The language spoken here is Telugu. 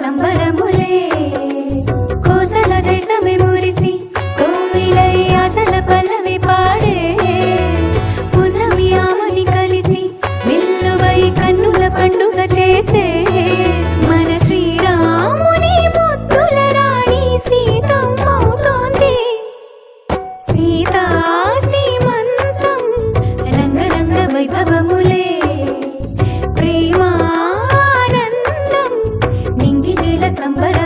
సంబరములే. కోసల దేశమే మురిసి కోవిలై ఆశల పల్లవి పాడే. పునవి ఆవుని కలిసి మిల్లువై కన్నుల పండుగ చేసే. మన శ్రీరాముని ముద్దుల రాణి సీతమ్మవుతోంది. సీతా సంబర